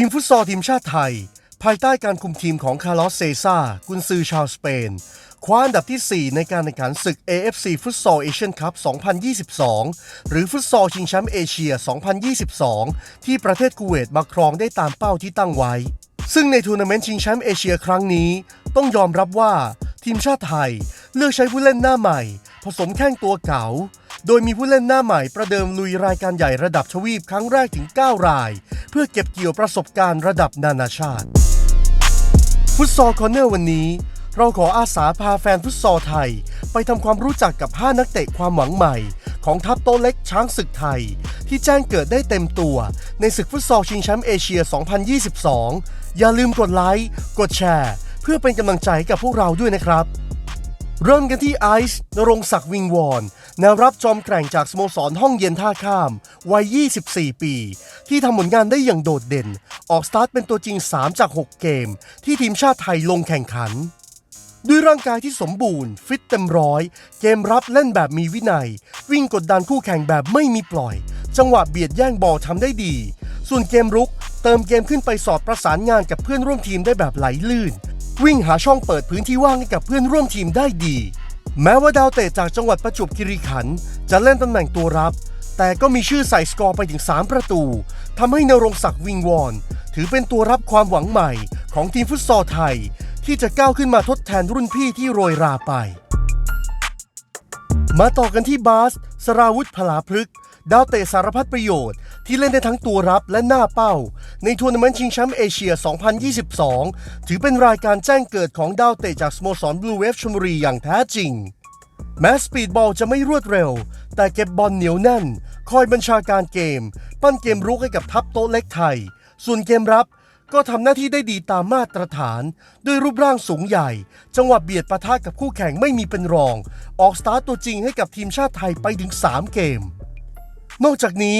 ทีมฟุตซอลทีมชาติไทย ภายใต้การคุมทีมของคาร์ลอสเซซ่ากุนซือชาวสเปน คว้าอันดับที่ 4 ในการแข่งขันศึก AFC ฟุตซอลเอเชียนคัพ 2022 หรือฟุตซอลชิงแชมป์เอเชีย 2022 ที่ประเทศคูเวตมาครองได้ตามเป้าที่ตั้งไว้ ซึ่งในทัวร์นาเมนต์ชิงแชมป์เอเชียครั้งนี้ ต้องยอมรับว่าทีมชาติไทยเลือกใช้ผู้เล่นหน้าใหม่ สมแข้งตัวเก่า โดยมีผู้เล่นหน้าใหม่ประเดิมลุยรายการใหญ่ระดับทวีปครั้งแรกถึง 9 ราย เพื่อเก็บเกี่ยวประสบการณ์ระดับนานาชาติ ฟุตซอลคอร์เนอร์วันนี้ เราขออาสาพาแฟนฟุตซอลไทย ไปทำความรู้จักกับ 5 นักเตะความหวังใหม่ ของทัพโตเล็กช้างศึกไทย ที่แจ้งเกิดได้เต็มตัว ในศึกฟุตซอลชิงแชมป์เอเชีย 2022 อย่าลืมกดไลค์กดแชร์ เพื่อเป็นกำลังใจให้กับพวกเราด้วยนะครับ เริ่มกันที่ไอซ์นรงศักดิ์วิงวอนแนวรับจอมแกร่งจากสโมสรห้องเย็นท่าข้าม วัย 24 ปี ที่ทำผลงานได้อย่างโดดเด่น ออกสตาร์ทเป็นตัวจริง 3 จาก 6 เกม ที่ทีมชาติไทยลงแข่งขัน ด้วยร่างกายที่สมบูรณ์ ฟิตเต็มร้อย เกมรับเล่นแบบมีวินัย วิ่งกดดันคู่แข่งแบบไม่มีปล่อย จังหวะเบียดแย่งบอลทำได้ดี ส่วนเกมรุก เติมเกมขึ้นไปสอดประสานงานกับเพื่อนร่วมทีมได้แบบไหลลื่น วิ่งหาช่องเปิดพื้นที่ว่างให้กับเพื่อนร่วมทีมได้ดี แม้ว่าดาวเตะจากจังหวัดประจวบคีรีขันธ์จะเล่นตำแหน่งตัวรับ แต่ก็มีชื่อใส่สกอร์ไปถึง 3 ประตูทำให้นรงศักดิ์วิงวอน ถือเป็นตัวรับความหวังใหม่ของทีมฟุตซอลไทย ที่จะก้าวขึ้นมาทดแทนรุ่นพี่ที่โรยราไป มาต่อกันที่บาส สราวุธพลาพฤกษ์ดาวเตะสารพัดประโยชน์ ที่เล่นได้ทั้งตัวรับและหน้าเป้า ในทัวร์นาเมนต์ชิงแชมป์เอเชีย 2022 ถือเป็นรายการแจ้งเกิดของดาวเตะจากสโมสรบลูเวฟชลบุรีอย่างแท้จริง แม้สปีดบอลจะไม่รวดเร็ว แต่เก็บบอลเหนียวแน่น คอยบัญชาการเกม ปั้นเกมรุกให้กับทัพโต๊ะเล็กไทย ส่วนเกมรับก็ทำหน้าที่ได้ดีตามมาตรฐาน ด้วยรูปร่างสูงใหญ่ จังหวะเบียดปะทะกับคู่แข่งไม่มีเป็นรอง ออกสตาร์ตตัวจริงให้กับทีมชาติไทยไปถึง 3 เกม นอกจากนี้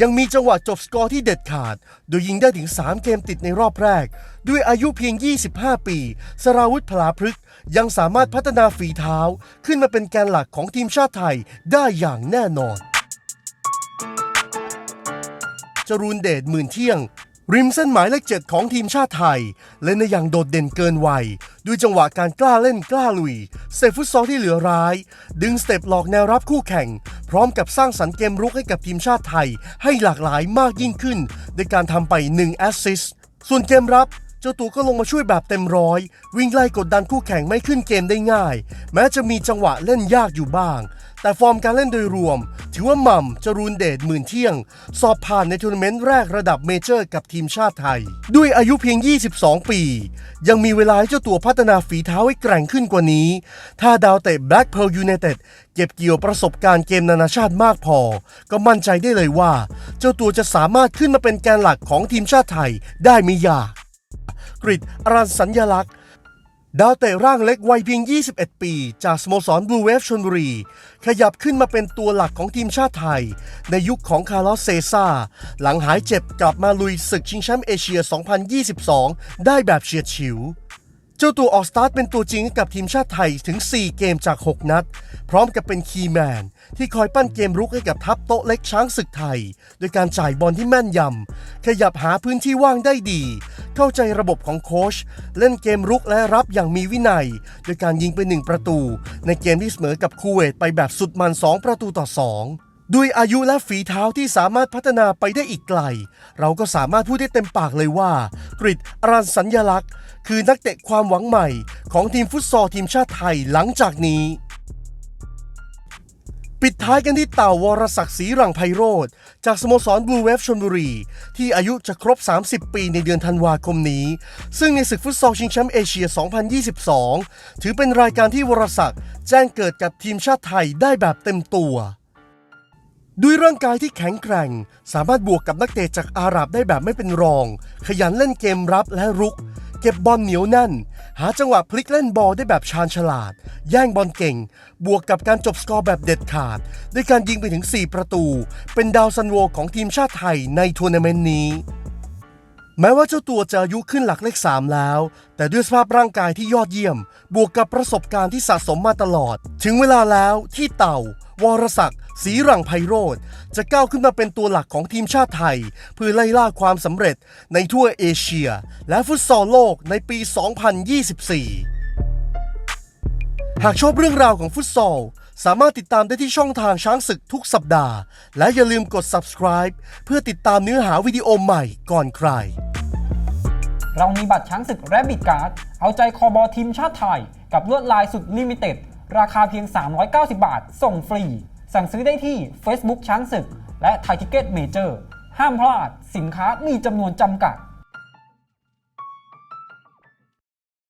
ยังมีจังหวะจบสกอร์ที่เด็ดขาด โดยยิงได้ถึง 3 เกมติดในรอบแรก ด้วยอายุเพียง 25 ปี สราวุธพลาพฤกษ์ยังสามารถพัฒนาฝีเท้า ขึ้นมาเป็นแกนหลักของทีมชาติไทยได้อย่างแน่นอน จรูนเดชหมื่นเที่ยง ริมเส้นหมายเลขเจ็ดของทีมชาติไทย เล่นในอย่างโดดเด่นเกินวัย ด้วยจังหวะการกล้าเล่นกล้าลุยเซฟฟุตซอลที่เหลือร้าย ดึงสเต็ปหลอกแนวรับคู่แข่ง พร้อมกับสร้างสรรค์เกมรุกให้กับทีมชาติไทย ให้หลากหลายมากยิ่งขึ้น ด้วยการทำไป1แอสซิสต์ส่วนเกมรับ เจ้าตัวก็ลงมาช่วยแบบเต็มร้อย วิ่งไล่กดดันคู่แข่งไม่ขึ้นเกมได้ง่าย แม้จะมีจังหวะเล่นยากอยู่บ้าง แต่ฟอร์มการเล่นโดยรวม ถือว่าหม่ำจรูนเดชหมื่นเที่ยง สอบผ่านในทัวร์นาเมนต์แรกระดับเมเจอร์กับทีมชาติไทย ด้วยอายุเพียง 22 ปี ยังมีเวลาให้เจ้าตัวพัฒนาฝีเท้าให้แกร่งขึ้นกว่านี้ ถ้าดาวเตะ Black Pearl United เก็บเกี่ยวประสบการณ์เกมนานาชาติมากพอ ก็มั่นใจได้เลยว่า เจ้าตัวจะสามารถขึ้นมาเป็นแกนหลักของทีมชาติไทยได้ไม่ยาก กริดอรันสัญญลักษณ์ ดาวเตะร่างเล็กวัยเพียง 21 ปี จากสโมสรบลูเวฟชนบุรี ขยับขึ้นมาเป็นตัวหลักของทีมชาติไทย ในยุคของคาร์ลอสเซซ่า หลังหายเจ็บกลับมาลุยศึกชิงแชมป์เอเชีย 2022 ได้แบบเฉียดฉิว เจ้าตัวออกสตาร์ทเป็นตัวจริงให้กับทีมชาติไทยถึง 4 เกมจาก 6 นัด พร้อมกับเป็นคีย์แมน ที่คอยปั้นเกมรุกให้กับทัพโต๊ะเล็กช้างศึกไทย โดยการจ่ายบอลที่แม่นยำ ขยับหาพื้นที่ว่างได้ดี เข้าใจระบบของโค้ช เล่นเกมรุกและรับอย่างมีวินัย โดยการยิงไป 1 ประตู ในเกมที่เสมอกับคูเวตไปแบบสุดมัน 2 ประตูต่อ 2ด้วยอายุและฝีเท้าที่สามารถพัฒนาไปได้อีกไกล เราก็สามารถพูดได้เต็มปากเลยว่ากริดอรันสัญญลักษณ์ คือนักเตะความหวังใหม่ของทีมฟุตซอลทีมชาติไทยหลังจากนี้ ปิดท้ายกันที่เต่าวรศักดิ์ศรีรังไพโรธจากสโมสรบลูเวฟชลบุรี ที่อายุจะครบ 30 ปีในเดือนธันวาคมนี้ ซึ่งในศึกฟุตซอลชิงแชมป์เอเชีย 2022 ถือเป็นรายการที่วรศักดิ์แจ้งเกิดกับทีมชาติไทยได้แบบเต็มตัวด้วยร่างกายที่แข็งแกร่ง สามารถบวกกับนักเตะจากอาหรับได้แบบไม่เป็นรอง ขยันเล่นเกมรับและรุก เก็บบอลเหนียวแน่น หาจังหวะพลิกเล่นบอลได้แบบชาญฉลาด แย่งบอลเก่ง บวกกับการจบสกอร์แบบเด็ดขาด ด้วยการยิงไปถึง 4 ประตู เป็นดาวซันโวของทีมชาติไทยในทัวร์นาเมนต์นี้ แม้ว่าเจ้าตัวจะอายุขึ้นหลักเลข 3 แล้ว แต่ด้วยสภาพร่างกายที่ยอดเยี่ยม บวกกับประสบการณ์ที่สะสมมาตลอด ถึงเวลาแล้วที่เต่า วรศักดิ์ศรีรังไพโรธจะก้าวขึ้นมาเป็นตัวหลักของทีมชาติไทย เพื่อไล่ล่าความสำเร็จในทั่วเอเชีย และฟุตซอลโลกในปี 2024 หากชอบเรื่องราวของฟุตซอลสามารถติดตามได้ที่ช่องทางช้างศึกทุกสัปดาห์ และอย่าลืมกด subscribe เพื่อติดตามเนื้อหาวิดีโอใหม่ก่อนใคร เรามีบัตรช้างศึกและบิดการ์ดเอาใจคอบอทีมชาติไทย กับลวดลายสุดลิมิเต็ด ราคาเพียง 390 บาท ส่งฟรี สั่งซื้อได้ที่ Facebook ช้างศึก และไทยทิเก็ตเมเจอร์ห้ามพลาด สินค้ามีจำนวนจำกัด